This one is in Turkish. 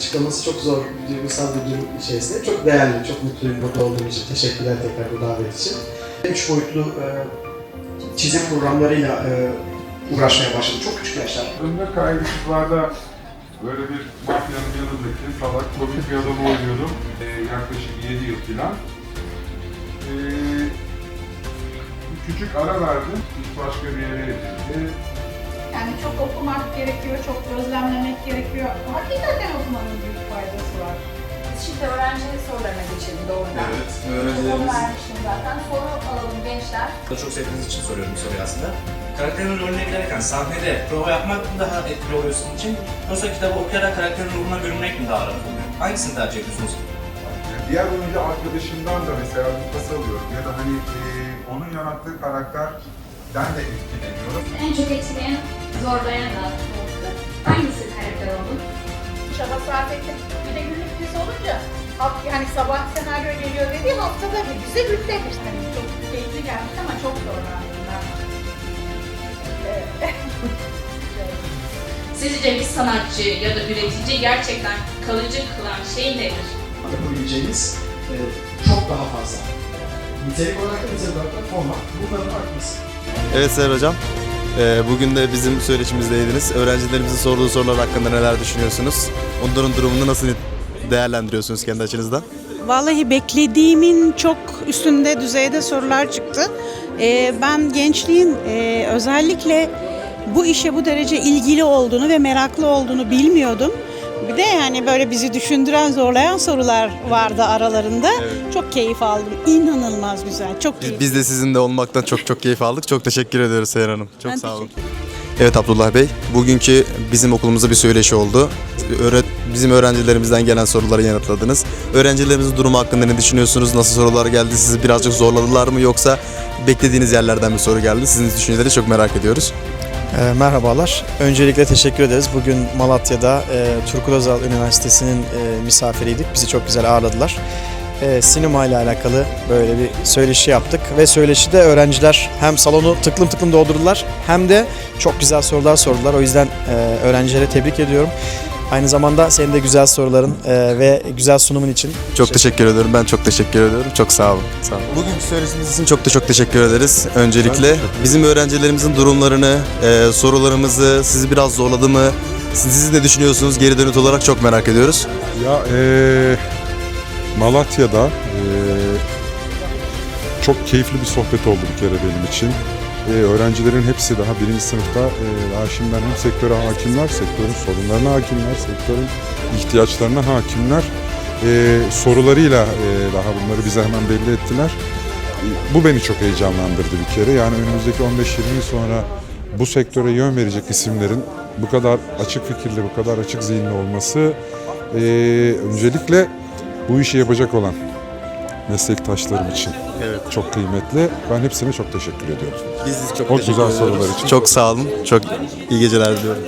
açıklaması çok zor, duygusal bir durum içerisinde. Çok değerli, çok mutluyum burada olduğum için. Teşekkürler tekrar bu davet için. Üç boyutlu e, çizim programlarıyla e, uğraşmaya başladım. Çok küçük yaşlar. Önde kaygısızlarda böyle bir mafyanın yanındaki salak komik bir adam oynuyordum. Ee, yaklaşık 7 yıl falan. Bir küçük ara verdim. Hiç başka bir yere edildi. Yani çok okumak gerekiyor, çok gözlemlemek gerekiyor. Hakikaten okumanın büyük faydası var. Şimdi öğrenci sorularına geçelim doğrudan. Evet, öğrencilerimiz vermiştim zaten. Soru alalım gençler. çok sevdiğiniz için soruyorum bu soruyu aslında. Karakterin rolüne girerken sahnede prova yapmak mı daha etkili oluyor sizin için? Yoksa kitabı okuyarak karakterin ruhuna bürünmek mi daha rahat oluyor? Hangisini tercih ediyorsunuz? Diğer oyuncu arkadaşımdan da mesela bir pas alıyorum ya da hani e, onun yarattığı karakterden de etkileniyorum. En çok etkileyen, zorlayan da oldu. Hangisi karakter oldu? Çaba sarf ettim. Bir de günlük dizi olunca yani sabah senaryo geliyor dediği haftada bir dizi günde bir. Hani çok keyifli gelmiş ama çok zorlandım ben. Evet. Sizce bir sanatçı ya da üretici gerçekten kalıcı kılan şey nedir? Yapabileceğiniz e, çok daha fazla. Nitelik olarak da olarak da format. Bunların artması. Evet Sayın Hocam. Ee, Bugün de bizim söyleşimizdeydiniz. Öğrencilerimizin sorduğu sorular hakkında neler düşünüyorsunuz? Onların durumunu nasıl değerlendiriyorsunuz kendi açınızdan? Vallahi beklediğimin çok üstünde düzeyde sorular çıktı. Ee, ben gençliğin e, özellikle bu işe bu derece ilgili olduğunu ve meraklı olduğunu bilmiyordum. Bir de yani böyle bizi düşündüren, zorlayan sorular vardı aralarında. Çok keyif aldım. İnanılmaz güzel. Çok Biz, keyifli. biz de sizinle olmaktan çok çok keyif aldık. Çok teşekkür ediyoruz Seyhan Hanım. Çok Ben sağ olun. Evet Abdullah Bey, bugünkü bizim okulumuzda bir söyleşi oldu. Öğret bizim öğrencilerimizden gelen soruları yanıtladınız. Öğrencilerimizin durumu hakkında ne düşünüyorsunuz? Nasıl sorular geldi? Sizi birazcık zorladılar mı yoksa beklediğiniz yerlerden bir soru geldi? Sizin düşünceleri çok merak ediyoruz. E, merhabalar. Öncelikle teşekkür ederiz. Bugün Malatya'da e, Turgut Özal Üniversitesi'nin e, misafiriydik. Bizi çok güzel ağırladılar. E, sinema ile alakalı böyle bir söyleşi yaptık ve söyleşide öğrenciler hem salonu tıklım tıklım doldurdular hem de çok güzel sorular sordular. O yüzden e, öğrencilere tebrik ediyorum. Aynı zamanda senin de güzel soruların e, ve güzel sunumun için Çok teşekkür ediyorum. Ben çok teşekkür ediyorum. Çok sağ olun. Sağ olun. Bugünkü söyleşiniz için çok da çok teşekkür ederiz. Öncelikle bizim öğrencilerimizin durumlarını, e, sorularımızı sizi biraz zorladı mı? Siz, siz ne düşünüyorsunuz? Geri dönüt olarak çok merak ediyoruz. Ya eee Malatya'da eee, çok keyifli bir sohbet oldu bir kere benim için. Eee, öğrencilerin hepsi daha birinci sınıfta eee, daha şimdiden hem sektöre hakimler, sektörün sorunlarına hakimler, sektörün ihtiyaçlarına hakimler. Eee, sorularıyla eee, daha bunları bize hemen belli ettiler. Eee, Bu beni çok heyecanlandırdı bir kere. Yani önümüzdeki 15-20 yıl sonra bu sektöre yön verecek isimlerin bu kadar açık fikirli, bu kadar açık zihinli olması eee, öncelikle bu işi yapacak olan meslektaşlarım için Evet. çok kıymetli. Ben hepsine çok teşekkür ediyorum. Biz çok O teşekkür güzel ediyoruz. sorular için. Çok sağ olun. Çok iyi geceler diliyorum.